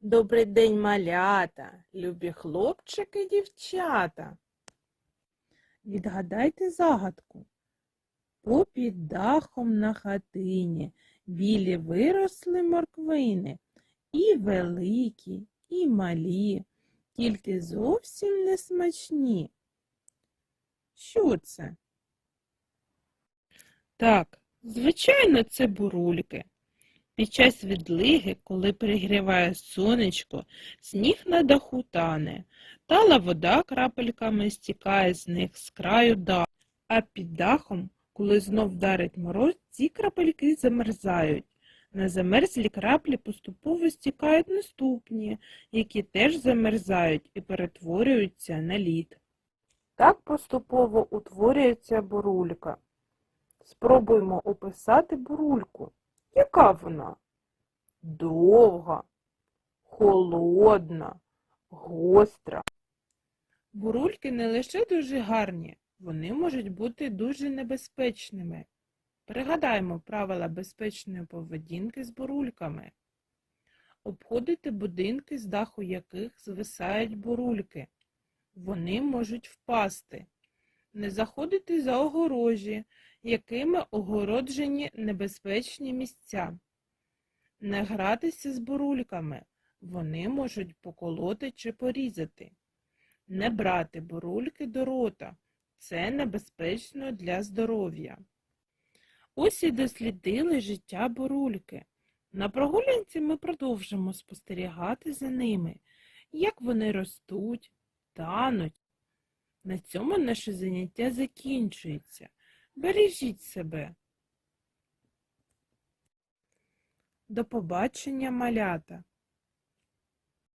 Добрий день, малята, любі хлопчики, дівчата. Відгадайте загадку. Попід дахом на хатині білі виросли морквини, і великі, і малі, тільки зовсім не смачні. Що це? Так, звичайно, це бурульки. Під час відлиги, коли перегріває сонечко, сніг на даху тане, тала вода крапельками стікає з них з краю даху, а під дахом, коли знов вдарить мороз, ці крапельки замерзають. На замерзлі краплі поступово стікають наступні, які теж замерзають і перетворюються на лід. Так поступово утворюється бурулька. Спробуємо описати бурульку. Яка вона? Довга, холодна, гостра. Бурульки не лише дуже гарні, вони можуть бути дуже небезпечними. Пригадаємо правила безпечної поведінки з бурульками. Обходити будинки, з даху яких звисають бурульки. Вони можуть впасти. Не заходити за огорожі, якими огороджені небезпечні місця. Не гратися з бурульками, вони можуть поколоти чи порізати. Не брати бурульки до рота, це небезпечно для здоров'я. Ось і дослідили життя бурульки. На прогулянці ми продовжимо спостерігати за ними, як вони ростуть, тануть. На цьому наше заняття закінчується. Бережіть себе. До побачення, малята!